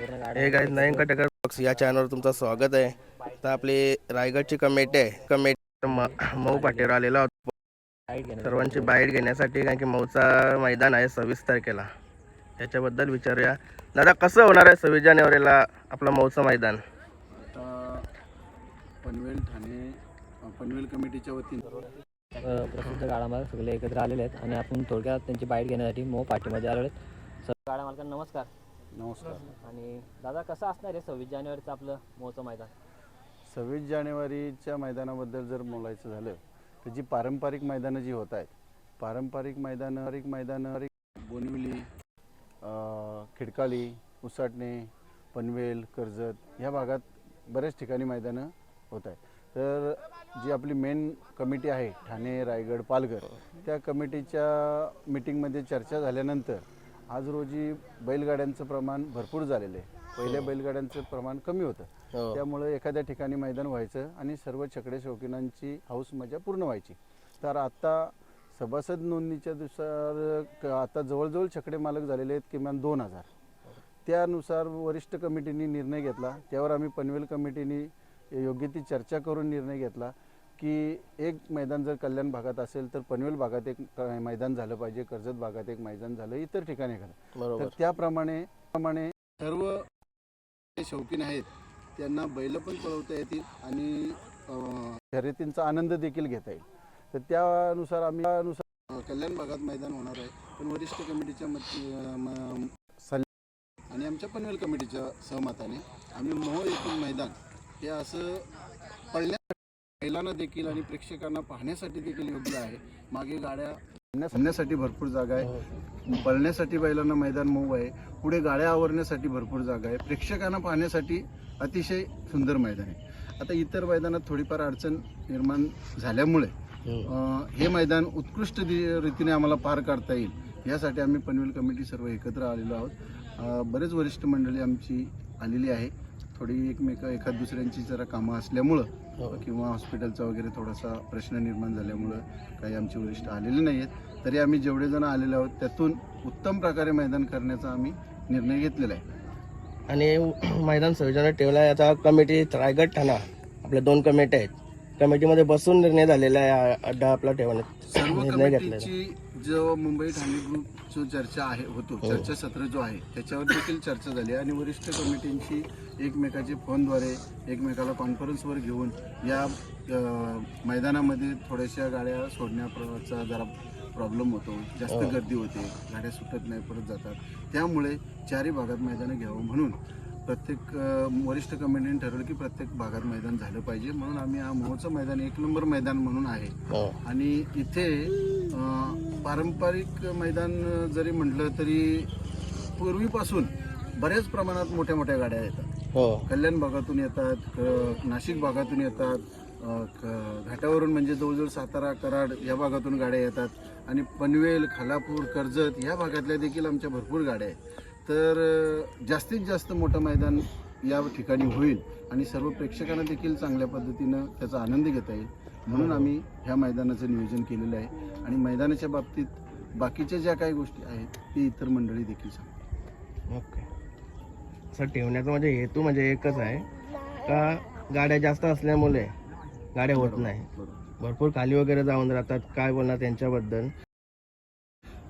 हे गाईज नयन कटेकर बॉक्स या चॅनलवर तुमचं स्वागत आहे. तर आपली रायगडची कमिटी आहे. कमिटी म- मऊ पाटीवर आलेलो आहोत सर्वांची बाईट घेण्यासाठी कारण की मऊचा मैदान आहे सव्वीस तारखेला. त्याच्याबद्दल विचारूया. दादा कसं होणार आहे सव्वीस जानेवारीला आपलं मऊचं मैदान? आता पनवेल ठाणे पनवेल कमिटीच्या वतीनं प्रसिद्ध गाडा मालक सगळे एकत्र आलेले आहेत आणि आपण थोडक्यात त्यांची बाईट घेण्यासाठी मो पाठीमध्ये आलेलो आहेत. सर गाडा मालकांना नमस्कार. नमस्कार. आणि दादा कसं असणार आहे सव्वीस जानेवारीचं आपलं मोचं मैदान? सव्वीस जानेवारीच्या मैदानाबद्दल जर बोलायचं झालं तर जी पारंपरिक मैदानं जी होत आहेत पारंपरिक मैदानं पारंपरिक मैदानं बोनिवली अ, खिडकाळी उसाटणे पनवेल कर्जत ह्या भागात बऱ्याच ठिकाणी मैदानं होत आहेत. तर जी आपली मेन कमिटी आहे ठाणे रायगड पालघर त्या कमिटीच्या मिटिंगमध्ये चर्चा झाल्यानंतर आज रोजी बैलगाड्यांचं प्रमाण भरपूर झालेलं आहे. पहिल्या बैलगाड्यांचं प्रमाण कमी होतं. हो. त्यामुळे एखाद्या ठिकाणी मैदान व्हायचं आणि सर्व छकडे शौकीनांची हौस मजा पूर्ण व्हायची. तर आता सभासद नोंदणीच्या दिवसार क- आता जवळजवळ छकडे मालक झालेले आहेत किमान दोन हजार. त्यानुसार वरिष्ठ कमिटीने निर्णय घेतला. त्यावर आम्ही पनवेल कमिटीने योग्य ती चर्चा करून निर्णय घेतला. की एक मैदान जर कल्याण भागात असेल तर पनवेल भागात एक मैदान झालं पाहिजे कर्जत भागात एक मैदान झालं इतर ठिकाणी झालं. तर बरोबर त्याप्रमाणे प्रमाणे सर्व शौकीन आहेत त्यांना बैल पण पळवता येतील आणि शर्यतींचा आनंद देखील घेता येईल. तर त्यानुसार आम्ही त्यानुसार कल्याण भागात मैदान होणार आहे. पण वरिष्ठ कमिटीच्या मत आणि आमच्या पनवेल कमिटीच्या सहमताने आम्ही मोहोळ येथील मैदान हे असं पळण्यासाठी महिलांना देखील आणि प्रेक्षकांना पाहण्यासाठी देखील योग्य आहे. मागे गाड्या थांबण्यासाठी भरपूर जागा आहे. पळण्यासाठी बैलांना मैदान मऊ आहे. पुढे गाड्या आवरण्यासाठी भरपूर जागा आहे. प्रेक्षकांना पाहण्यासाठी अतिशय सुंदर मैदान आहे. आता इतर मैदानात थोडीफार अडचण निर्माण झाल्यामुळे हे मैदान उत्कृष्ट रीतीने आम्हाला पार काढता येईल. यासाठी आम्ही पनवेल कमिटी सर्व एकत्र आलेलो आहोत. बरेच वरिष्ठ मंडळी आमची आलेली आहे. थोडी एकमेक एखाद दुसऱ्यांची जरा कामं असल्यामुळं किंवा हॉस्पिटलचा वगैरे थोडासा प्रश्न निर्माण झाल्यामुळं काही आमचे वरिष्ठ आलेले नाही आहेत तरी आम्ही जेवढे जण आलेले आहोत त्यातून उत्तम प्रकारे मैदान करण्याचा आम्ही निर्णय घेतलेला आहे. आणि मैदान जानेवारी ठेवला आहे. आता कमिटी रायगड ठाणा आपल्या दोन कमिटी आहेत. कमिटीमध्ये बसून निर्णय झालेला आहे. हा अड्डा आपला ठेवण्यात निर्णय घेतलेला जो मुंबई ठाणे ग्रुप जो चर्चा आहे होतो. चर्चासत्र जो आहे त्याच्यावर देखील चर्चा झाली. आणि वरिष्ठ कमिटींची एकमेकाचे फोनद्वारे एकमेकाला कॉन्फरन्सवर घेऊन या मैदानामध्ये थोड्याशा गाड्या सोडण्याचा जरा प्रॉब्लेम होतो. जास्त गर्दी होते. गाड्या सुटत नाही परत जातात. त्यामुळे चारही भागात मैदानं घ्यावं म्हणून प्रत्येक वरिष्ठ कमिटीने ठरवलं की प्रत्येक भागात मैदान झालं पाहिजे. म्हणून आम्ही हा मोहचं मैदान एक नंबर मैदान म्हणून आहे. हो. आणि इथे पारंपरिक मैदान जरी म्हटलं तरी पूर्वीपासून बऱ्याच प्रमाणात मोठ्या मोठ्या गाड्या येतात. हो. कल्याण भागातून येतात नाशिक भागातून येतात घाटावरून म्हणजे जवळजवळ सातारा कराड या भागातून गाड्या येतात. आणि पनवेल खालापूर कर्जत या भागातल्या देखील आमच्या भरपूर गाड्या आहेत. तर जास्तीत जास्त मोठं मैदान या ठिकाणी होईल आणि सर्व प्रेक्षकांना देखील चांगल्या पद्धतीनं त्याचा आनंद घेता येईल. म्हणून आम्ही ह्या मैदानाचं नियोजन केलेलं आहे आणि मैदानाच्या बाबतीत बाकीच्या ज्या काही गोष्टी आहेत ते इतर मंडळी देखील सांगतात ओके. सर ठेवण्याचा म्हणजे हेतू म्हणजे एकच आहे का गाड्या जास्त असल्यामुळे गाड्या होत नाही? भरपूर खाली वगैरे जाऊन राहतात. काय बोलणार त्यांच्याबद्दल?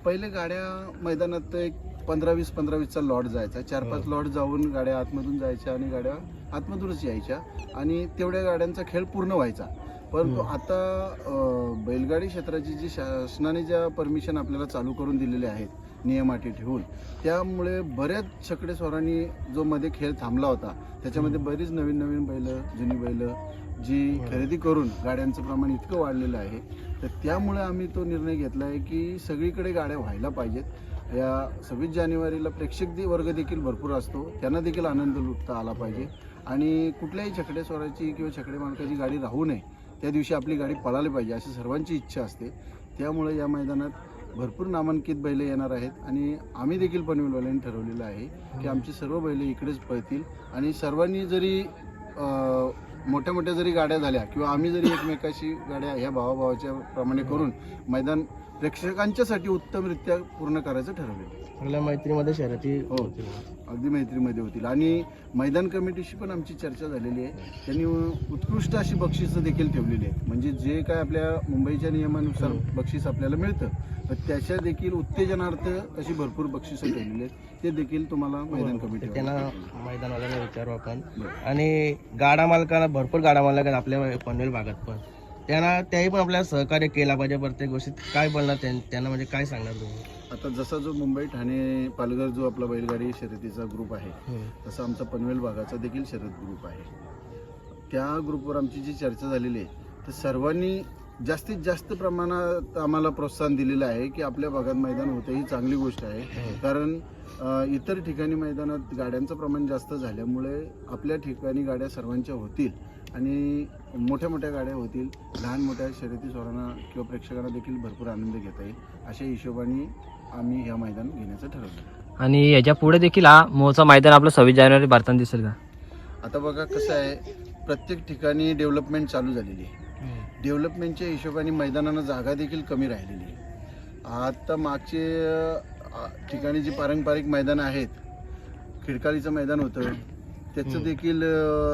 पहिले गाड्या मैदानात एक पंधरा वीस पंधरा वीसचा लॉट जायचा. चार पाच लॉट जाऊन गाड्या आतमधून जायच्या आणि गाड्या आतमधूनच यायच्या. आणि तेवढ्या गाड्यांचा खेळ पूर्ण व्हायचा. परंतु आता बैलगाडी क्षेत्राची जी शासनाने ज्या परमिशन आपल्याला चालू करून दिलेले आहेत नियम अटी ठेवून त्यामुळे बऱ्याच छकडे स्वारांनी जो मध्ये खेळ थांबला होता त्याच्यामध्ये बरीच नवीन नवीन बैल जुनी बैल जी खरेदी करून गाड्यांचं प्रमाण इतकं वाढलेलं आहे तर त्यामुळे आम्ही तो निर्णय घेतला आहे की सगळीकडे गाड्या व्हायला पाहिजेत. या सव्वीस जानेवारीला प्रेक्षक दे- वर्ग देखील भरपूर असतो. त्यांना देखील आनंद लुटता आला पाहिजे. आणि कुठल्याही छकडे स्वराची किंवा छकडे मालकाची गाडी राहू नये त्या दिवशी आपली गाडी पळाली पाहिजे अशी सर्वांची इच्छा असते. त्यामुळे या मैदानात भरपूर नामांकित बैल येणार आहेत आणि आम्ही देखील पनवेलवाल्यांनी ठरवलेलं आहे की आमची सर्व बैल इकडेच पळतील. आणि सर्वांनी जरी मोठ्या मोठ्या जरी गाड्या झाल्या किंवा आम्ही जरी एकमेकाशी गाड्या ह्या भावाभावाच्या प्रमाणे करून मैदान प्रेक्षकांच्यासाठी उत्तमरित्या पूर्ण करायचं ठरवलेलं आपल्या मैत्रीमध्ये शर्यती हो अगदी मैत्रीमध्ये होतील. आणि मैदान कमिटीशी पण आमची चर्चा झालेली आहे. त्यांनी उत्कृष्ट अशी बक्षिसं देखील ठेवलेली आहेत. म्हणजे जे काय आपल्या मुंबईच्या नियमानुसार बक्षीस आपल्याला मिळतं तर त्याच्या देखील उत्तेजनार्थ अशी भरपूर बक्षिसं ठेवलेली आहेत. ते देखील तुम्हाला मैदान कमिटी हो, त्यांना मैदानवाल्यांना विचारू आपण. आणि गाडा मालकाला भरपूर गाडा मालक आहेत आपल्या पनवेल भागात पण. त्यांना त्याही पण आपल्याला सहकार्य केला पाहिजे प्रत्येक गोष्टीत. काय बोलणार त्यां- त्यांना म्हणजे काय सांगणार तुम्ही? आता जसा जो मुंबई ठाणे पालघर जो आपला बैलगाडी शर्यतीचा ग्रुप आहे तसा आमचा पनवेल भागाचा देखील शर्यत ग्रुप आहे. त्या ग्रुपवर आमची जी चर्चा झालेली आहे तर सर्वांनी जास्तीत जास्त प्रमाणात आम्हाला प्रोत्साहन दिलेलं आहे की आपल्या भागात मैदान होतं ही चांगली गोष्ट आहे. कारण इतर ठिकाणी मैदानात गाड्यांचं प्रमाण जास्त झाल्यामुळे आपल्या ठिकाणी गाड्या सर्वांच्या होतील. आणि मोठ्या मोठ्या गाड्या होतील लहान मोठ्या शर्यती सोडांना किंवा प्रेक्षकांना देखील भरपूर आनंद घेता येईल अशा हिशोबाने आम्ही ह्या मैदान घेण्याचं ठरवलं. आणि याच्यापुढे देखील हा मोहचा मैदान आपलं सव्वीस जानेवारी भारताने दिसेल का? आता बघा कसं आहे प्रत्येक ठिकाणी डेव्हलपमेंट चालू झालेली आहे. डेव्हलपमेंटच्या हिशोबाने मैदानानं जागा देखील कमी राहिलेली आहे. आता मागचे ठिकाणी जी पारंपरिक मैदानं आहेत खिडकालीचं मैदान होतं त्याचं देखील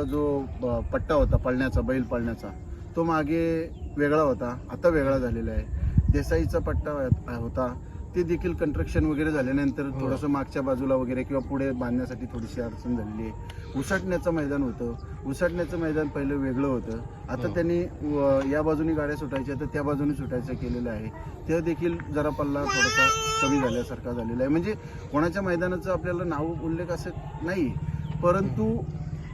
जो पट्टा होता पळण्याचा बैल पळण्याचा तो मागे वेगळा होता. आता वेगळा झालेला आहे. देसाईचा पट्टा हो- होता. ते देखील कंस्ट्रक्शन वगैरे झाल्यानंतर थोडंसं मागच्या बाजूला वगैरे किंवा पुढे बांधण्यासाठी थोडीशी अडचण झालेली आहे. उसाटण्याचं मैदान होतं. उसाटण्याचं मैदान पहिलं वेगळं होतं. आता त्यांनी व- या बाजूनी गाड्या सुटायच्या तर त्या बाजूनी सुटायचं केलेलं आहे. ते देखील जरा पल्ला थोडासा कमी झाल्यासारखा झालेला आहे. म्हणजे कोणाच्या मैदानाचं आपल्याला नाव उल्लेख असं नाही. परंतु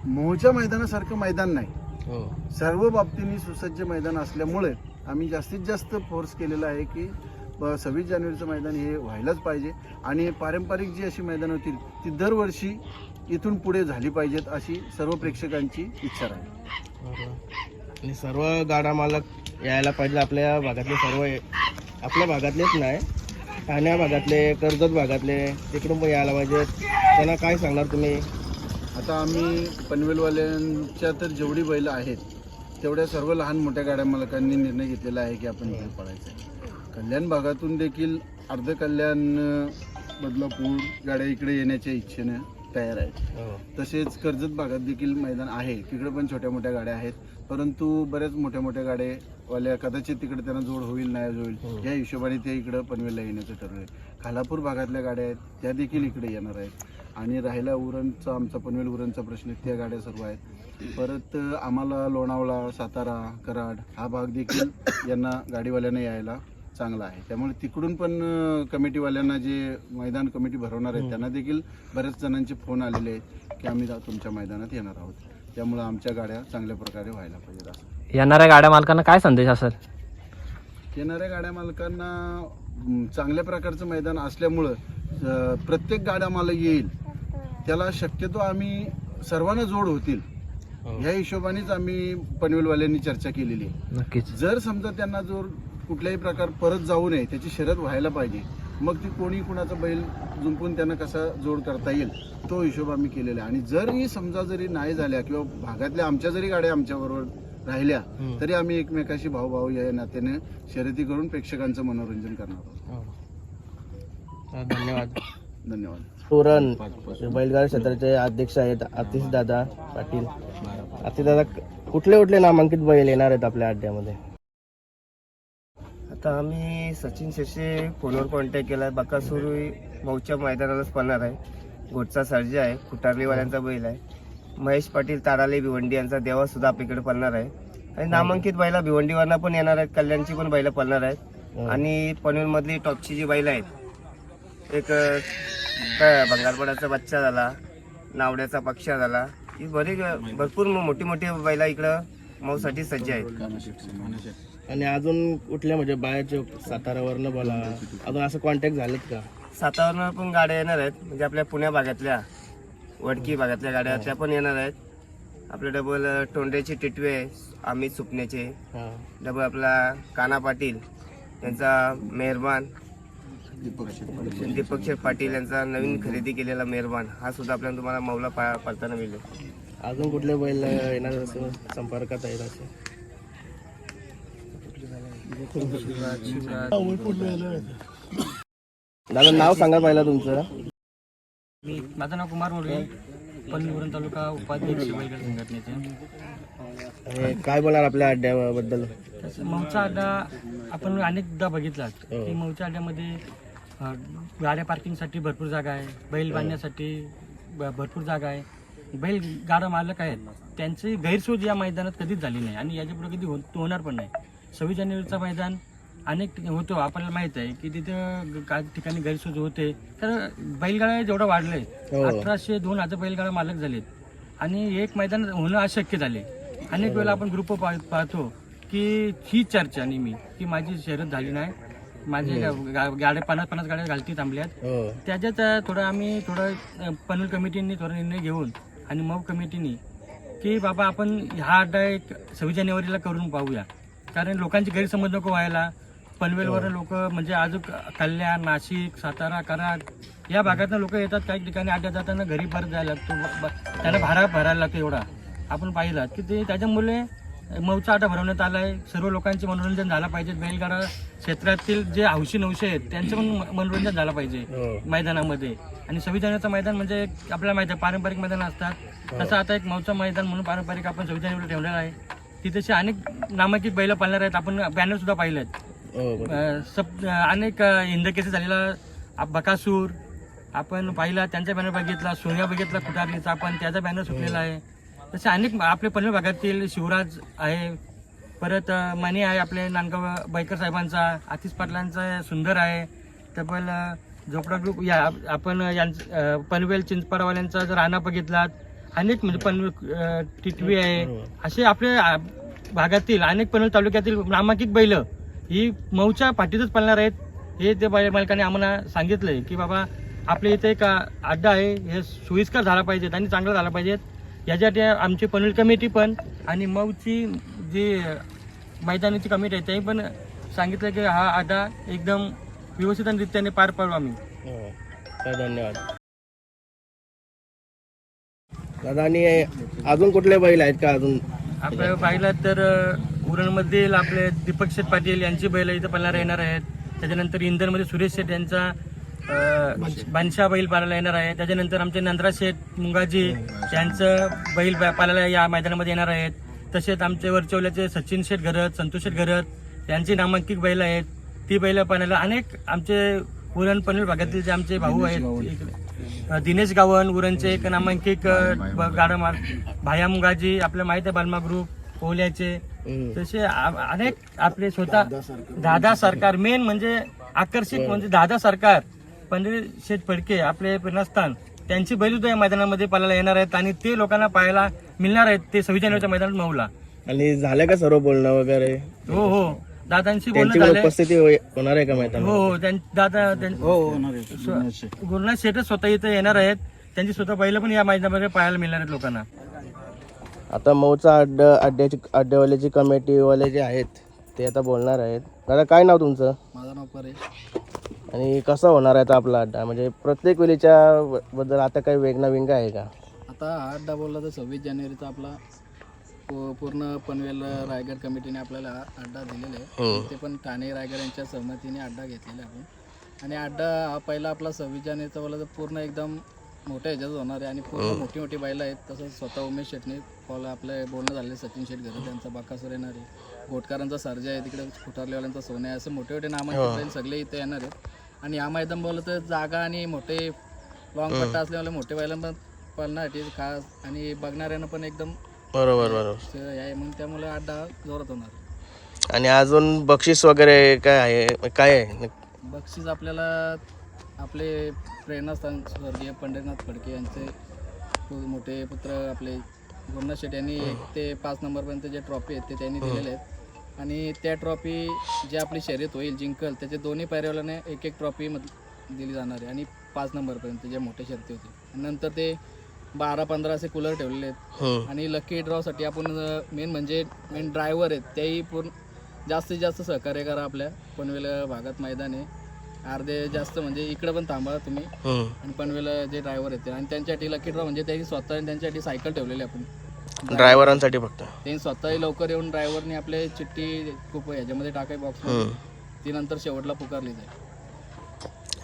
मोहच्या मैदानासारखं मैदान नाही. हो. सर्व बाबतींनी सुसज्ज मैदान असल्यामुळे आम्ही जास्तीत जास्त फोर्स केलेला आहे की सव्वीस जानेवारीचं मैदान हे व्हायलाच पाहिजे आणि पारंपरिक जी अशी मैदान होतील ती दरवर्षी इथून पुढे झाली पाहिजेत अशी सर्व प्रेक्षकांची इच्छा राहील. आणि सर्व गाडा मालक यायला पाहिजे आपल्या भागातले सर्व आपल्या भागातलेच नाही ठाण्या भागातले कर्जत भागातले तिकडून पण यायला पाहिजे त्यांना काय सांगणार तुम्ही? आता आम्ही पनवेलवाल्यांच्या तर जेवढी बैलं आहेत तेवढ्या सर्व लहान मोठ्या गाड्या मालकांनी निर्णय घेतलेला आहे की आपण इथे पळायचं आहे. कल्याण भागातून देखील अर्ध कल्याण बदलापूर गाड्या इकडे येण्याच्या इच्छेनं तयार आहेत. हो. तसेच कर्जत भागात देखील मैदान आहे. तिकडे पण छोट्या मोठ्या गाड्या आहेत. परंतु बऱ्याच मोठ्या मोठ्या गाड्यावाल्या कदाचित तिकडे त्यांना जोड होईल नाही होईल या हिशोबाने ते इकडं पनवेलला येण्याचं ठरवलं खालापूर भागातल्या गाड्या आहेत त्या देखील इकडे येणार आहेत. आणि राहिला उरणचा आमचा पनवेल उरणचा प्रश्न त्या गाड्या सर्व आहेत. परत आम्हाला लोणावळा सातारा कराड हा भाग देखील यांना गाडीवाल्यांना यायला चांगला आहे. त्यामुळे तिकडून पण कमिटीवाल्यांना जे मैदान कमिटी भरवणार आहेत त्यांना देखील बऱ्याच जणांचे फोन आलेले आहेत की आम्ही तुमच्या मैदानात येणार आहोत. त्यामुळं आमच्या गाड्या चांगल्या प्रकारे व्हायला पाहिजेत असं. येणाऱ्या गाड्या मालकांना काय संदेश असेल? येणाऱ्या गाड्या मालकांना चांगल्या प्रकारचं मैदान असल्यामुळं प्रत्येक गाड्या मालक येईल. त्याला शक्यतो आम्ही सर्वांना जोड होतील. हो. ह्या हिशोबानेच आम्ही पनवेलवाल्यांनी चर्चा केलेली आहे. नक्कीच. जर समजा त्यांना जर कुठल्याही प्रकार परत जाऊ नये त्याची शर्यत व्हायला पाहिजे मग ती कोणी कुणाचा बैल जुंपून त्यांना कसा जोड करता येईल तो हिशोब आम्ही केलेला आहे. आणि जरी समजा जरी नाही झाल्या किंवा भागातल्या आमच्या जरी गाड्या आमच्याबरोबर राहिल्या. तरी आम्ही एकमेकाशी भाऊभाऊ या नात्याने शर्यती करून प्रेक्षकांचं मनोरंजन करणार आहोत. हो. धन्यवाद. धन्यवाद. पुरण बैलगाडी क्षेत्राचे अध्यक्ष आहेत आतिश दादा पाटील. आतिश दादा कुठले कुठले नामांकित बैल येणार आहेत आपल्या अड्ड्यामध्ये? आता आम्ही सचिन शेषे फोनवर कॉन्टॅक्ट केला आहे. बकासूर भाऊच्या मैदानालाच पळणार आहे. घोटचा सर्जा आहे कुटारलीवाल्यांचा बैल आहे. महेश पाटील ताराले भिवंडी यांचा देवा सुद्धा आपल्याकडे पळणार आहे. आणि नामांकित बैला भिवंडीवरनं पण येणार आहेत. कल्याणची पण बैला पळणार आहेत. आणि पनवेलमधली टॉपची जी बैल आहेत एक बंगालपडाचा बच्चा झाला नावड्याचा पक्षा झाला. ही बरी भरपूर मोठी मोठी बैला इकडं मऊसाठी सज्ज आहेत. आणि अजून कुठल्या म्हणजे बाहेरचे साताऱ्यावरनं बोला अजून असं कॉन्टॅक्ट झालेत का? सातावरनं पण गाड्या येणार आहेत म्हणजे आपल्या पुण्या भागातल्या वडकी भागातल्या गाड्या त्या पण येणार आहेत. आपले डबल तोंड्याचे टिटवे अमित सुपण्याचे डबल आपला काना पाटील यांचा मेहरबान. दीपक शेठ पाटील यांचा नवीन खरेदी केलेला मेहरबान. हा सुद्धा आपल्याला तुम्हाला मौला पा पडताना मिळेल. अजून कुठले बैल येणार असं संपर्कात आहेत असे. दादा नाव सांगा पहिला तुमचं. मी माझं नाव कुमार मोरे पल्लीवरून तालुका उपाध्यक्ष बैलगाड संघटनेचे. आणि काय बोलणार आपल्या अड्ड्याबद्दल मऊचा अड्डा आपण अनेकदा बघितला की मऊच्या अड्ड्यामध्ये गाड्या पार्किंगसाठी भरपूर जागा आहे. बैल बांधण्यासाठी ब- भरपूर जागा आहे. बैल गाडा मालक आहेत. त्यांची गैरसोय या मैदानात कधीच झाली नाही आणि याच्यापुढे कधी होत होणार पण नाही. सव्वीस जानेवारीचं मैदान अनेक होतो. आपल्याला माहीत आहे की तिथं काही ठिकाणी गैरसोय होते. तर बैलगाड्या जेवढं वाढलंय हो. अठराशे दोन हजार बैलगाडा मालक झालेत. आणि एक मैदान होणं अशक्य झाले. अनेक वेळेला आपण ग्रुप पाहतो की ही चर्चा नेहमी की माझी शर्यत झाली नाही. माझे गा- गाड्या पन्नास पन्नास गाड्या घालती थांबल्यात हो. त्याच्यात अ, थोडं आम्ही थोडं अ, पनवेल कमिटीने थोडा निर्णय घेऊन आणि मऊ कमिटीने की बाबा आपण हा अड्डा एक सव्वीस जानेवारीला करून पाहूया. कारण लोकांची गैरसमज नको व्हायला. पनवेलवर लोक म्हणजे अजून कल्याण नाशिक सातारा कराड या भागातनं लोक येतात काही ठिकाणी अड्ड्यात जाताना घरी परत जायला लागतो. ब- ब- त्यांना भाडा भरायला लागतो एवढा. आपण पाहिलात की ते त्याच्यामुळे मऊचा भरवण्यात आला आहे सर्व लोकांचे मनोरंजन झालं पाहिजे. बैलगाडा क्षेत्रातील जे हौशी नवशे आहेत त्यांचं पण मनोरंजन झालं पाहिजे हो. मैदानामध्ये. आणि जानेवारीचं मैदान म्हणजे आपल्याला माहिती आहे पारंपरिक मैदान असतात. तसं आता एक मौचं मैदान म्हणून पारंपरिक आपण जानेवारी ठेवलेलं आहे. तिथे अनेक नामांकित बैल पाळणार आहेत. आपण बॅनर सुद्धा पाहिले आहेत हो सब अनेक हिंद केसेस झालेला बकासूर आपण पाहिला त्यांचा बॅनर बघितला सोनिया बघितला कुटारीचा आपण त्याचा बॅनर सुटलेला आहे. तसे अनेक आपले पनवेल भागातील शिवराज आहे. परत मणी आहे आपले नांदगाव बैकर साहेबांचा आतिश पाटलांचा सुंदर आहे. तब्बल झोपडा ग्रुप या आप- आपण यांचं पनवेल चिंचपाडवाल्यांचा जर राणा बघितलात अनेक म्हणजे पनवेल टिटवी आहे. असे आपले भागातील अनेक पनवेल तालुक्यातील नामांकित बैल ही मऊच्या पाठीतच पळणार आहेत हे ते बैल मालकाने आम्हाला सांगितलंय की बाबा आपल्या इथे एक अड्डा आहे. हे सोयीस्कर झाला पाहिजेत आणि चांगला झाला पाहिजेत. याच्यासाठी आमची पनवेल कमिटी पण आणि मऊची जी मैदानाची कमिटी आहे त्यांनी पण सांगितलं की हा अड्डा एकदम व्यवस्थित आणि रित्याने पार पाडू आम्ही. हो धन्यवाद. दादा आणि अजून कुठले बैल आहेत का अजून? आपल्या पाहिलं तर उरणमधील आपले दीपक शेठ पाटील यांची बैल इथं पाळणारा येणार आहेत. त्याच्यानंतर इंधनमध्ये सुरेश शेठ यांचा बादशाह बैल पाळायला येणार आहे त्याच्यानंतर आमचे नंदरा शेठ मुंगाजी यांचं बैल पा- पाळायला या मैदानामध्ये येणार आहेत. तसेच आमचे वरचवल्याचे सचिन शेठ घरत संतोष शेठ घरत यांची नामांकित बैल आहेत. ती बैल पाळायला अनेक आमचे उरण पनवेल भागातील जे आमचे भाऊ आहेत दिनेश गावन उरणचे एक नामांकित अ, ब- गाडा मार भाया मुंगाजी आपल्या माहिती आहे बालमा ग्रुप हम्म. तसे अनेक आपले स्वतः दादा सरकार. मेन म्हणजे आकर्षित म्हणजे दादा सरकार. पंडित शेठ फडके आपले प्रेरणास्थान त्यांची बैल सुद्धा या मैदानामध्ये पाहायला येणार आहेत आणि ते लोकांना पाहायला मिळणार आहेत ते सव्वीस जानेवारीच्या मैदानात मऊला आणि झालं का सर्व बोलणं वगैरे? हो हो. दादांशी त्यांची बोलणं झालंय. उपस्थिती होणार आहे का मैदान हो हो. दादा त्यां- स्व- गुरुनाथ शेठ. स्वतः इथे येणार आहेत. त्यांची स्वतः बैल पण या मैदानामध्ये पाहायला मिळणार आहेत लोकांना. आता मऊचा अड्ड अड्ड्याची अड्डेवाल्याची कमिटीवाले जे आहेत ते आता बोलणार आहेत. दादा काय नाव तुमचं? माझं नाव परेश. आणि कसा होणार आहे आता आपला अड्डा? म्हणजे प्रत्येक वेळीच्या ब- बद्दल आता काही वेगळा विंग आहे का? आता हा अड्डा बोलला तर सव्वीस जानेवारीचा आपला पू- पूर्ण पनवेल रायगड कमिटीने आपल्याला हा अड्डा दिलेला आहे. ते पण ठाणे रायगड यांच्या सहमतीने अड्डा घेतलेला आहे आपण. आणि अड्डा हा पहिला आपला सव्वीस जानेवारीचा बोलला तर पूर्ण एकदम मोठ्या ह्याच्यात होणार आहे. आणि पूर्ण मोठी मोठी बैलं आहेत. तसंच स्वतः उमेश शेटने फॉल आपलं बोलणं झालं सचिन शेट घर त्यांचा बाकासूर येणार. आहे गोटकरांचा सर्जा आहे तिकडे फुटारलेवाल्यांचा सोने आहे असं मोठे मोठे नामांकित बैल सगळे इथे येणार आहेत. आणि या मैदान बोललं तर जागा आणि मोठे लॉंग पट्टा असल्यामुळे मोठे बैल पण पळण्यासाठी खास आणि बघणाऱ्यांना पण एकदम बरोबर बरोबर. स- हे आहे म्हणून त्यामुळे अड्डा जोरात होणार. आणि अजून बक्षीस वगैरे काय आहे? काय आहे? बक्षीस आपल्याला आपले प्रेरणास्थान स्वर्गीय पंढरीनाथ फडके यांचे मोठे पुत्र आपले गुरुनाथ शेट यांनी एक ते पाच नंबरपर्यंत जे ट्रॉफी आहेत ते त्यांनी दिलेले आहेत. आणि त्या ट्रॉफी जे आपली शर्यत होईल जिंकल त्याचे दोन्ही पायऱ्यावाल्याने एक एक ट्रॉफी दिली जाणार आहे. आणि पाच नंबरपर्यंत जे मोठे शर्ती होते. नंतर ते बारा पंधरा असे कूलर ठेवलेले आहेत. आणि लकी ड्रॉसाठी आपण मेन म्हणजे मेन ड्रायव्हर आहेत. तेही पूर्ण जास्तीत जास्त सहकार्य करा आपल्या पनवेल भागात मैदान. आहे अर्धे जास्त म्हणजे इकडे पण थांबा तुम्ही. हम्म. आणि पनवेल जे ड्रायव्हर आहेत ते. आणि त्यांच्यासाठी लकी ड्रॉ म्हणजे त्यांनी स्वतः त्यांच्यासाठी सायकल ठेवलेली आपण. ड्रायव्हरांसाठी फक्त. त्यांनी स्वतःही लवकर येऊन ड्रायव्हरने आपले चिठ्ठी खूप ह्याच्यामध्ये टाकाय बॉक्स ती नंतर शेवटला पुकारली जाईल.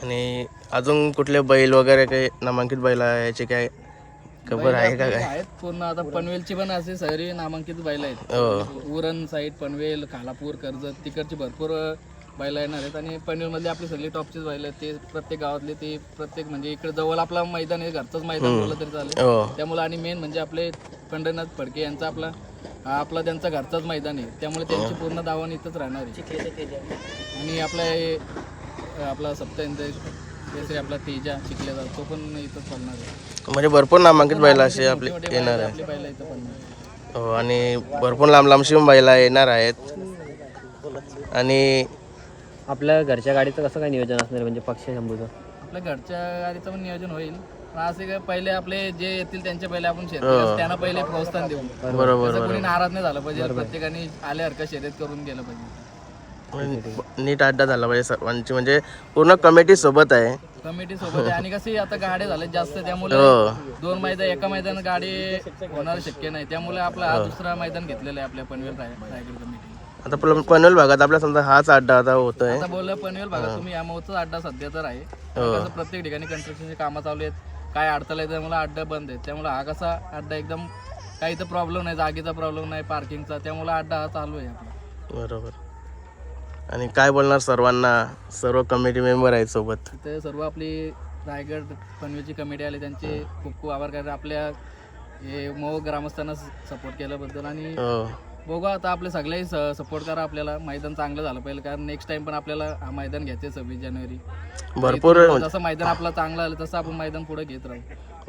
आणि अजून कुठले बैल वगैरे काही नामांकित बैल आहे? याची काय खबर आहे का काय? आहेत पूर्ण आता पनवेलची पण असे सगळी नामांकित बैल आहेत. हो. उरण साईड पनवेल खालापूर कर्जत तिकडची भरपूर बैल येणार आहेत आणि पनवेलमधली आपली सगळी टॉपचीच बैल आहेत. ते प्रत्येक गावातले ते प्रत्येक म्हणजे इकडे जवळ आपला मैदान आहे घरचंच मैदान बोललं तरी चालेल. हो. त्यामुळे आणि मेन म्हणजे आपले पंढरनाथ फडके यांचा आपला हा आपला त्यांचा घरचाच मैदान आहे. त्यामुळे त्यांची पूर्ण दावण इथंच राहणार आहे. आणि आपला हे आपला सप्ताहिंद केसरी आपला तेजा चिखलेचा तो पण इथंच पडणार आहे. म्हणजे भरपूर नामांकित बैल असे आपले येणार आहे बैल इथं पडणार. हो आणि भरपूर लांब लांबशी बैला येणार आहेत. आणि आपल्या घरच्या गाडीचं कसं काय नियोजन असणार म्हणजे पक्ष शंभूचं? आपल्या घरच्या गाडीचं पण नियोजन होईल. पण असे काय पहिले आपले जे येतील त्यांच्या पहिले आपण शर्यत त्यांना पहिले प्रोत्साहन देऊ. बरोबर कोणी नाराज नाही झालं पाहिजे. प्रत्येकाने आल्यासारखं शर्यत करून गेलं पाहिजे. नीट अड्डा झाला पाहिजे सर्वांची. म्हणजे पूर्ण कमिटी सोबत आहे. कमिटी सोबत आहे. आणि कसे आता गाड्या झाल्या जास्त. त्यामुळे हो. दोन मैदान एका मैदान गाडी होणार शक्य नाही. त्यामुळे आपला हा दुसरा मैदान घेतलेला आहे आपल्या पनवेल राय- रायगड कमिटी आता पल- पनवेल भागात आपल्या समजा हाच अड्डा आता होतोय. आता बोललं पनवेल भागात तुम्ही या महोत्सव अड्डा सध्या तर आहे. कसं प्रत्येक ठिकाणी कन्स्ट्रक्शनची कामं चालू आहेत. काय अडथळा आहे त्यामुळे अड्डा बंद आहे त्यामुळे हा कसा अड्डा एकदम काही तर प्रॉब्लेम नाही जागेचा प्रॉब्लेम नाही पार्किंगचा त्यामुळे अड्डा हा चालू आहे आपला. बरोबर. आणि काय बोलणार सर्वांना? सर्व कमिटी मेंबर आहेत सोबत. तिथे सर्व आपली रायगड पनवेलची कमिटी आली त्यांचे खूप खूप आभार. कारण आपल्या हे मो ग्रामस्थांना सपोर्ट केल्याबद्दल आणि हो. बघू आता आपले सगळे सपोर्ट करा आपल्याला. मैदान चांगलं झालं पाहिजे कारण नेक्स्ट टाइम पण आपल्याला हा मैदान घ्यायचे सव्वीस जानेवारी. भरपूर जसं मैदान आपलं चांगलं आलं तसं आपण मैदान पुढे घेत राहू.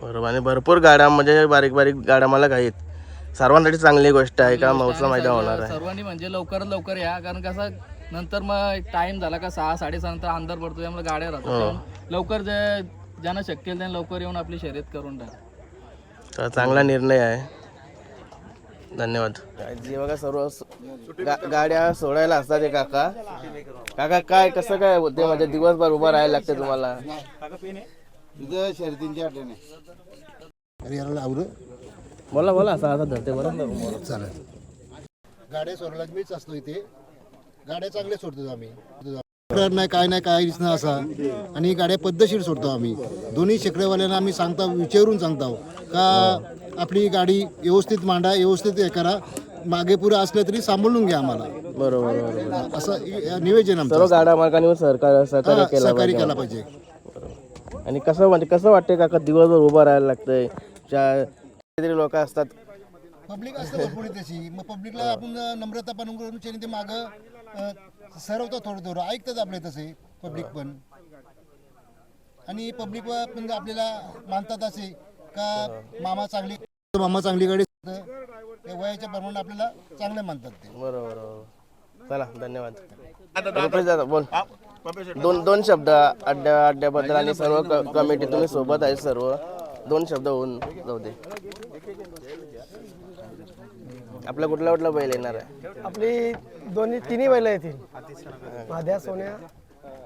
बरोबर. आणि भरपूर गाड्या म्हणजे बारीक बारीक गाड्या मला आहेत सर्वांसाठी चांगली गोष्ट आहे का? मौसा मैदान होणार आहे. सर्वांनी म्हणजे लवकरात लवकर या कारण कसं नंतर मग टाइम झाला का सहा साडेसहा नंतर अंधार पडतो त्यामुळे गाड्या राहतात. त्यामुळे लवकर ज्यांना शक्य त्यांनी लवकर येऊन आपली शर्यत करून टाक. तर चांगला निर्णय आहे. धन्यवाद. जे बघा सर्व स- गा- गाड्या सोडायला असतात हे काका. काका काय कसं काय होते म्हणजे दिवसभर उभं राहायला लागते तुम्हाला? आहे. बोला बोला असं आता धरते बरं चालेल. गाड्या सोडायला मीच असतो इथे. गाड्या चांगल्या सोडतो आम्ही. तक्रार नाही काय नाही काय दिसणं असा. आणि गाड्या पद्धतशीर सोडतो आम्ही. दोन्ही शेकड्यावाल्यांना आम्ही सांगता विचारून सांगतो का आपली गाडी व्यवस्थित मांडा व्यवस्थित हे करा. मागे पुढे असलं तरी सांभाळून घ्या आम्हाला. बरोबर बरोबर. असं निवेदन आमचं सर्व गाड्या मालकांनी सहकार सहकार्य हा, केला सहकार्य पाहिजे. केला पाहिजे. आणि कसं म्हणजे कसं वाटतंय काका दिवसभर उभं राहायला लागतंय? ज्या कितीतरी लोक असतात. पब्लिक असतं भरपूर तशी मग पब्लिकला आपण नम्रता पण करून ते मागं अं, सरवतात थोडं थोडं. ऐकतात आपले तसे पब्लिक पण. आणि पब्लिक पण आपल्याला मानतात असे का मामा चांगली मामा चांगली गाडी चालवतं. त्या वयाच्या प्रमाणे आपल्याला चांगले मानतात ते. बरोबर बरोबर. चला धन्यवाद. रुपेश दादा बोल. दोन दोन शब्द अड्ड्या अड्ड्याबद्दल आणि सर्व क- कमिटी तुम्ही सोबत आहे सर्व. दोन शब्द होऊन जाऊ दे. आपला कुठला कुठला बैल येणार आहे? आपली दोन्ही तिन्ही बैल येतील. माध्या सोन्या.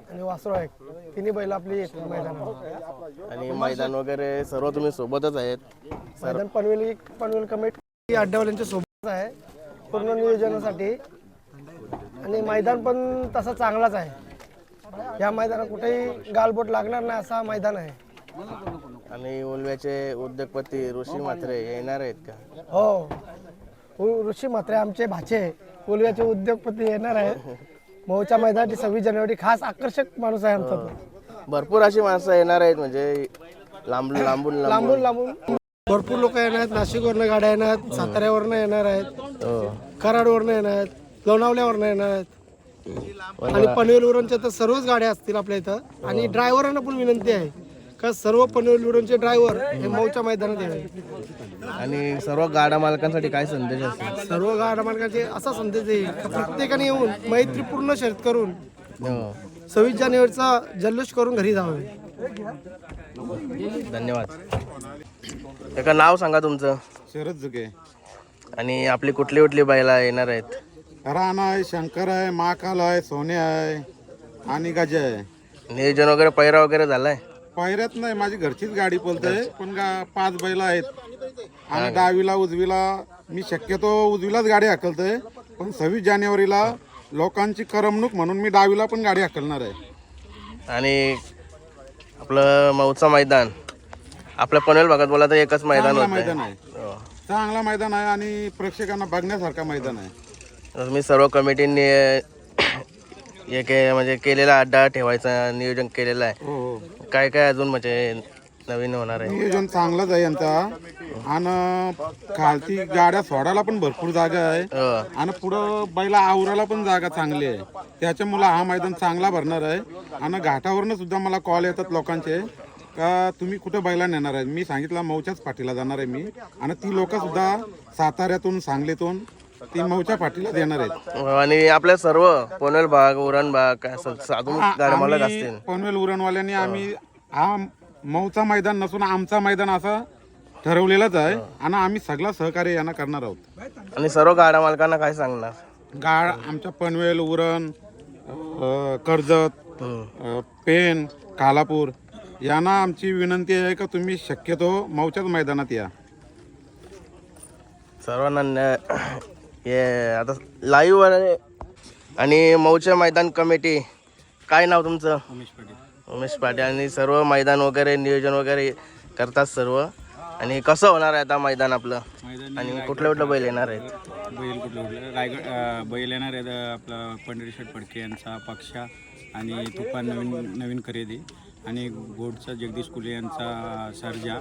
आणि वासरू आहे तिन्ही बैल आपली येतील मैदानात आणि मैदान वगैरे सर्व तुम्ही सोबतच आहेत. मैदान पनवेल पनवेल कमिटी अड्ड्यावाल्यांच्या सोबत आहे. पूर्ण नियोजनासाठी. आणि मैदान पण तसा चांगलाच आहे. या मैदानात कुठेही गालबोट लागणार नाही असा मैदान आहे. आणि उलव्याचे उद्योगपती ऋषी मात्रे येणार आहेत का? हो. ऋषी म्हात्रे आमचे भाचे. उलव्याचे उद्योगपती येणार आहे मऊच्या मैदानाची सव्वीस जानेवारी खास आकर्षक माणूस आहे आमचा तो. भरपूर अशी माणसं येणार आहेत म्हणजे लांब लांबून लांबून. लांबून लांबून. भरपूर लोक येणार आहेत नाशिकवरनं गाड्या येणार आहेत साताऱ्यावरनं येणार आहेत हो. कराडवरनं येणार आहेत लोणावल्यावरनं येणार आहेत. आणि पनवेलवरूनच्या तर सर्वच गाड्या असतील आपल्या इथं. आणि ड्रायव्हरांना पण विनंती आहे का सर्व पनवेलवरूनचे ड्रायव्हर हे मऊच्या मैदानात यावे आणि सर्व गाडा मालकांसाठी काय संदेश असेल? सर्व गाड्या मालकांचे असा संदेश येईल का प्रत्येकाने येऊन मैत्रीपूर्ण शर्यत करून हो. सव्वीस जानेवारीचा जल्लोष करून घरी जावे. धन्यवाद. एका नाव सांगा तुमचं. शरद जुगे. आणि आपली कुठली कुठली बैला येणार आहेत? राणा आहे शंकर आहे महाकाल आहे सोने आहे आणि गजा आहे. नियोजन वगैरे पैरा वगैरे झालाय? पायऱ्यात नाही माझी घरचीच गाडी बोलते पण गा पाच बैल आहेत. आणि डावीला उजवीला मी शक्यतो उजवीलाच गाडी हाकलतोय. पण सव्वीस जानेवारीला लोकांची करमणूक म्हणून मी डावीला पण गाडी हाकलणार आहे. आणि आपलं मऊचं मैदान. आपल्या पनवेल भागात बोला तर एकच मैदान चांगला मैदान आहे. चांगला मैदान आहे आणि प्रेक्षकांना बघण्यासारखा मैदान आहे. तुम्ही सर्व कमिटींनी हे के म्हणजे केलेला अड्डा ठेवायचा नियोजन केलेलं आहे. हो हो. काय काय अजून म्हणजे नवीन होणार आहे? नियोजन चांगलंच आहे यांचा. आणि खालती गाड्या सोडायला पण भरपूर जागा आहे. हो. आणि पुढं बैला आवरायला पण जागा चांगली आहे. त्याच्यामुळे हा मैदान चांगला भरणार आहे. आणि घाटावरनं सुद्धा मला कॉल येतात लोकांचे का तुम्ही कुठं बैला नेणार आहे? मी सांगितलं मऊच्याच पाठीला जाणार आहे मी. आणि ती लोक सुद्धा साताऱ्यातून सांगलीतून ती मऊच्या पाठीला देणार आहेत. आणि आपल्या सर्व पनवेल भाग उरण भाग काय असेल साधू गाड्या मालक असतील पनवेल उरणवाल्यांनी आम्ही हा मऊचा मैदान नसून आमचा मैदान असं ठरवलेलंच आहे. आणि आम्ही सगळं सहकार्य यांना करणार आहोत. आणि सर्व गाड्या मालकांना काय सांगणार? गाड आमच्या पनवेल उरण अ, कर्जत अ, पेन कालापूर यांना आमची विनंती आहे का तुम्ही शक्यतो मऊच्याच मैदानात या. सर्वांना हे आता लाईव्ह आणि मौचे मैदान कमिटी काय नाव तुमचं? उमेश पाटील. आणि सर्व मैदान वगैरे नियोजन वगैरे करतात सर्व. आणि कसं होणार आहे आता मैदान आपलं? आणि कुठले कुठले बैल येणार आहेत? बैल कुठले कुठले? रायगड अं, बैल येणार आहेत अं, आपला पंढरीशेठ फडके यांचा पक्षा आणि तुफान नवीन नवीन खरेदी. आणि गोडचा जगदीश कुले यांचा सर्जा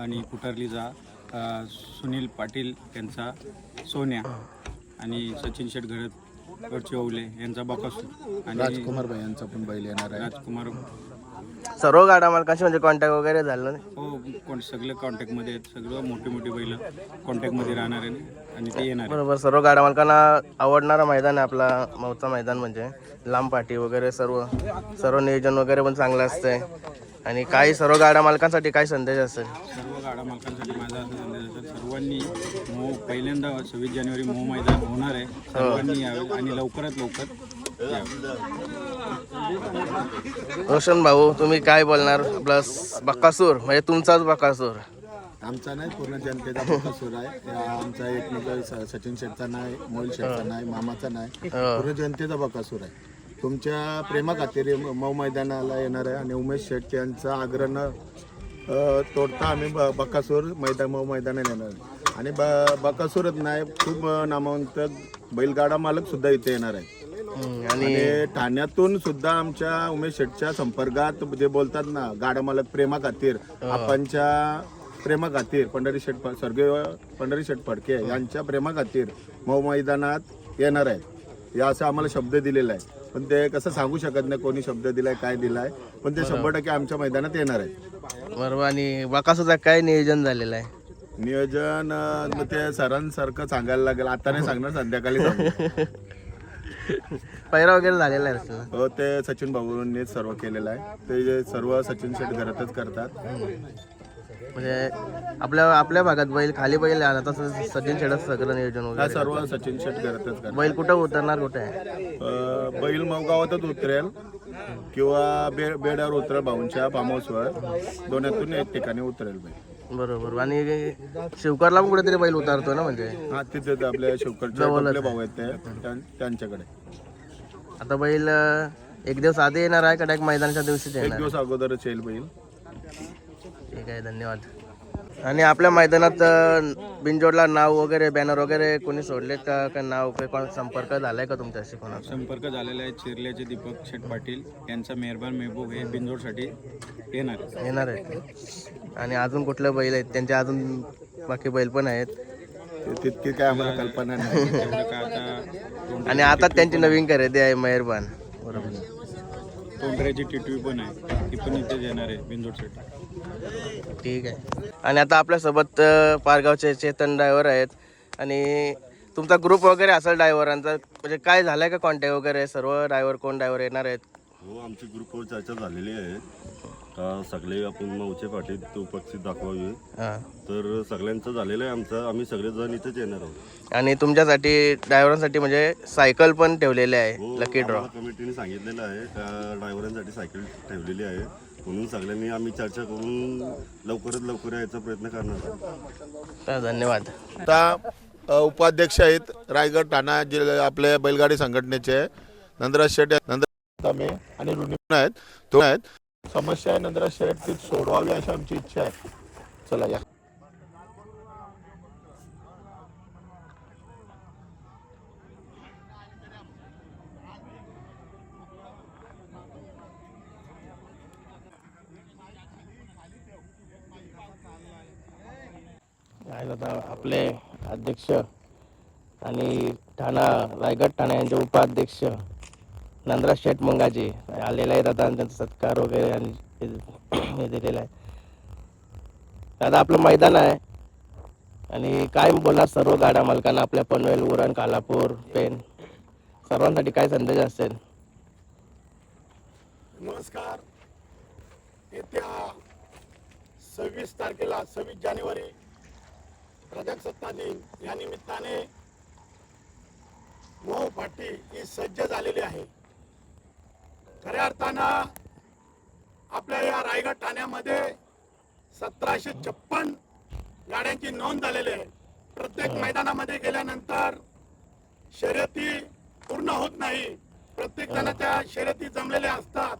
आणि कुटारलीचा अं, सुनील पाटील यांचा सोन्या आणि सचिन शेठ घडत गडचे ओवले यांचा बकासूर आणि राजकुमार भाई यांचा पण बैल येणार आहे. राजकुमार. सर्व गाड्या मालकांशी म्हणजे कॉन्टॅक्ट वगैरे झालं नाही? हो कोण सगळे कॉन्टॅक्टमध्ये आहेत सगळं मोठे मोठे बैल कॉन्टॅक्टमध्ये राहणार आहे आणि ते येणार आहे. बरोबर सर्व गाड्या मालकांना आवडणारा मैदान आहे आपला मौचा मैदान म्हणजे. लांब पाठी वगैरे सर्व सर्व नियोजन वगैरे पण चांगलं असतंय. आणि काही सर्व गाड्या मालकांसाठी काय संदेश असेल? सर्व गाडा मालकांसाठी माझा असं संदेश असेल सर्वांनी मोह पहिल्यांदा सव्वीस जानेवारी मोह मैदान होणार आहे. सर्वांनी यावे आणि लवकरात लवकर यावे. रोशन भाऊ तुम्ही काय बोलणार? प्लस बक्कासूर म्हणजे तुमचाच बक्कासूर. आमचा नाही पूर्ण जनतेचा बकासूर आहे. या आमचा एकमेक सचिन शेठचा नाही मोहिल शेठचा नाही मामाचा नाही. पूर्ण जनतेचा बकासूर आहे. तुमच्या प्रेमा खातीर मऊ मैदानाला येणार आहे आणि उमेश शेठ यांचा आग्रह न तोडता आम्ही ब- बकासूर मैदान मऊ मैदानाला येणार आहे. आणि ब बकासूरच नाही खूप नामवंत बैलगाडा मालक सुद्धा इथे येणार आहे. आणि ठाण्यातून सुद्धा आमच्या उमेश शेठच्या संपर्कात जे बोलतात ना गाडा मालक प्रेमा खातीर आपणच्या प्रेमा खातीर पंढरी फ- स्वर्गीय पंढरी शेठ फडके यांच्या प्रेमा खातीर मऊ मैदानात येणार आहे हे असं आम्हाला शब्द दिलेला आहे पण ते कसं सांगू शकत नाही कोणी शब्द दिलाय काय दिलाय पण ते शंभर टक्के आमच्या मैदानात येणार आहे बरोबर. आणि बकासूरचा काय नियोजन झालेलं आहे? नियोजन अं, मग ते सरांसारखं सांगायला लागेल. आता नाही सांगणार संध्याकाळी सांगू. पैरा वगैरे झालेला आहे? हो ते सचिन भाऊंनीच सर्व केलेलं आहे. ते जे सर्व सचिन शेठ घरातच करतात. म्हणजे आपल्या आपल्या भागात बैल खाली बैल आला तसं सचिन शेडत सगळं नियोजन हा वगैरे सर्व सचिन घरातच करतात. बैल कुठं उतरणार कुठे? आहे अं, बैल मौगावातच उतरेल किंवा बे बेड्यावर उतरेल भाऊंच्या फार्म हाऊसवर दोन्हीतून एक ठिकाणी उतरेल बैल. बरोबर. आणि शिवकारला पण कुठेतरी बैल उतारतो ना म्हणजे? हा तिथे आपल्या शिवकडचे आपले भाऊ आहेत ते त्यां- त्यांच्याकडे. आता बैल अं, एक दिवस आधी येणार आहे का? डायरेक्ट मैदानाच्या दिवशीच एक येणार दिवस अगोदरच येईल बैल. ठीक आहे धन्यवाद. आणि आपल्या मैदानात अं, बिनजोडला नाव वगैरे बॅनर वगैरे कोणी सोडलेत का? का नाव काही कोण संपर्क झालाय का तुमच्याशी कोणाचा? संपर्क झालेला आहे चिरल्याचे दीपक शेठ पाटील. यांचा मेहरबान मेहबूब हे बिंदोडसाठी येणार आहे. येणार आहे आणि अजून कुठले बैल आहेत? त्यांचे अजून बाकी बैल पण आहेत. ते- तितकी काय आम्हाला कल्पना नाही. एवढं काय आता आणि आता त्यांची नवीन खरेदी आहे मेहरबान. बरोबर. तोंडऱ्याची टिटवी पण आहे. ती पण इथेच येणार आहे बिंदोडसाठी ठीक आहे. आणि आता आपल्यासोबत पारगावचे चेतन ड्रायव्हर आहेत. आणि तुमचा ग्रुप वगैरे असेल ड्रायव्हरांचा म्हणजे काय झालाय का कॉन्टॅक्ट वगैरे? सर्व ड्रायव्हर कोण ड्रायव्हर येणार आहेत? हो आमची ग्रुपवर चर्चा झालेली आहे. का सगळे आपण नऊचे पाठीत उपस्थित दाखवावी. हां. तर सगळ्यांचं झालेलं आहे आमचं. आम्ही सगळेजण इथेच येणार आहोत. आणि तुमच्यासाठी ड्रायव्हरांसाठी म्हणजे सायकल पण ठेवलेली आहे. लकी ड्रॉ आम्हाला कमिटीने सांगितलेलं आहे का ड्रायव्हरांसाठी सायकल ठेवलेली आहे. म्हणून सगळ्यांनी आम्ही चर्चा करून लवकरात लवकर यायचा प्रयत्न करणार आहोत. तर धन्यवाद. आता अ, उपाध्यक्ष आहेत रायगड ठाणा जिल्हा आपले बैलगाडी संघटनेचे नंदराज शेट आहेत, नंदराज आणि रुनी पण आहेत. तो आहेत. समस्या आहे नंतर शेट ती सोडवावी अशी आमची इच्छा आहे. चला या. आता आपले अध्यक्ष आणि ठाणा रायगड ठाणा यांचे उपाध्यक्ष नंदराज शेठ मंगाजी आलेले आहेत आता त्यांचा सत्कार वगैरे आणि हे- दिलेला दिलेलं आहे. दादा आपलं मैदान आहे आणि काय बोलणार सर्व गाड्या मालकांना आपल्या पनवेल उरण कालापूर पेन सर्वांसाठी काय संदेश असेल? नमस्कार. येत्या सव्वीस तारखेला सव्वीस जानेवारी प्रजासत्ता दिन या निमित्ताने मऊ पाटी ही सज्ज झालेली आहे. खऱ्या अर्थानं आपल्या या रायगड ठाण्यामध्ये सतराशे छप्पन गाड्यांची नोंद झालेली आहे. प्रत्येक मैदानामध्ये गेल्यानंतर शर्यती पूर्ण होत नाही. प्रत्येक जणाच्या शर्यती जमलेल्या असतात.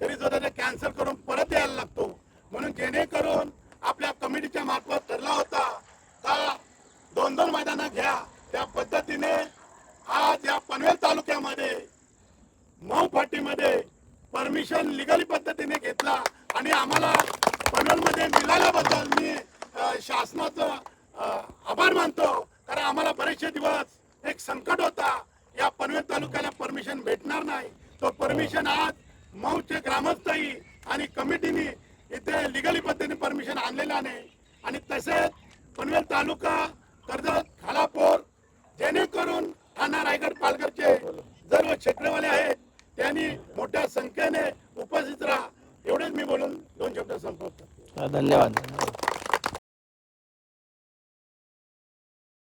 तरी जो त्याचा कॅन्सल करून परत यायला लागतो. म्हणून जे